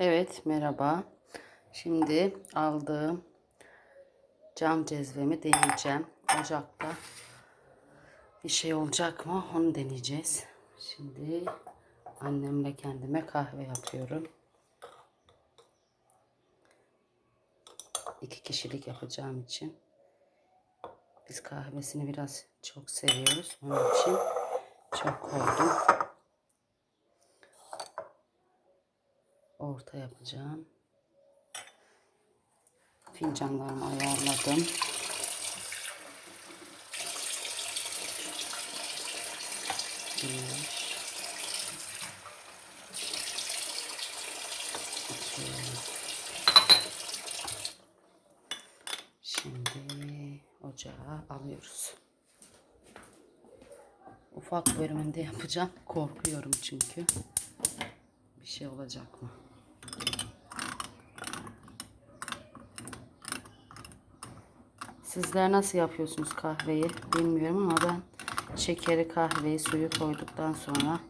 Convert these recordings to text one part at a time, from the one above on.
Evet merhaba. Şimdi aldığım cam cezvemi deneyeceğim. Ocakta bir şey olacak mı onu deneyeceğiz. Şimdi annemle kendime kahve yapıyorum. İki kişilik yapacağım için. Biz kahvesini biraz çok seviyoruz. Onun için çok koydum. Orta yapacağım. Fincanlarımı ayarladım. Bir. Şimdi ocağa alıyoruz. Ufak bölümünde yapacağım. Korkuyorum çünkü. Bir şey olacak mı? Sizler nasıl yapıyorsunuz kahveyi bilmiyorum ama ben şekeri kahveyi suyu koyduktan sonra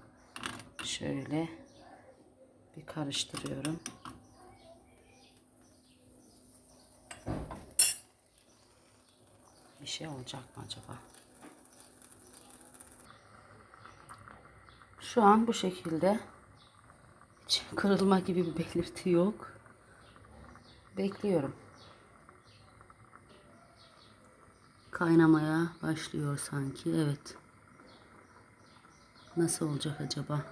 şöyle bir karıştırıyorum. Bir şey olacak mı acaba? Şu an bu şekilde kırılma gibi bir belirti yok. Bekliyorum. Kaynamaya başlıyor sanki. Evet. Nasıl olacak acaba?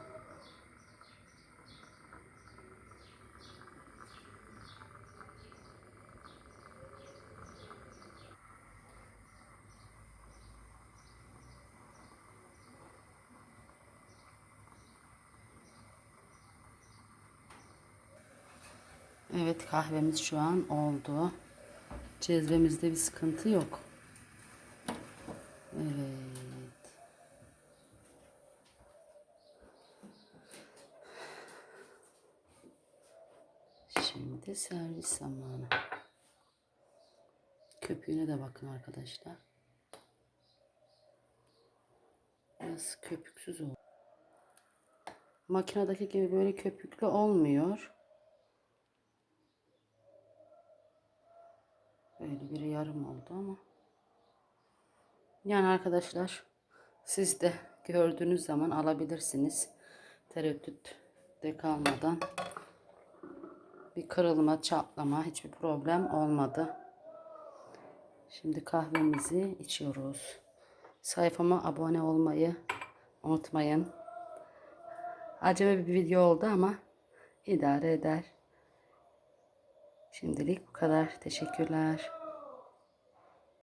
Evet kahvemiz şu an oldu. Cezvemizde bir sıkıntı yok. Evet. Şimdi servis zamanı. Köpüğüne de bakın arkadaşlar. Biraz köpüksüz oldu. Makinedeki gibi böyle köpüklü olmuyor. Böyle biri yarım oldu ama. Yani arkadaşlar siz de gördüğünüz zaman alabilirsiniz. Tereddüt de kalmadan. Bir kırılma, çatlama hiçbir problem olmadı. Şimdi kahvemizi içiyoruz. Sayfama abone olmayı unutmayın. Acaba bir video oldu ama idare eder. Şimdilik bu kadar. Teşekkürler.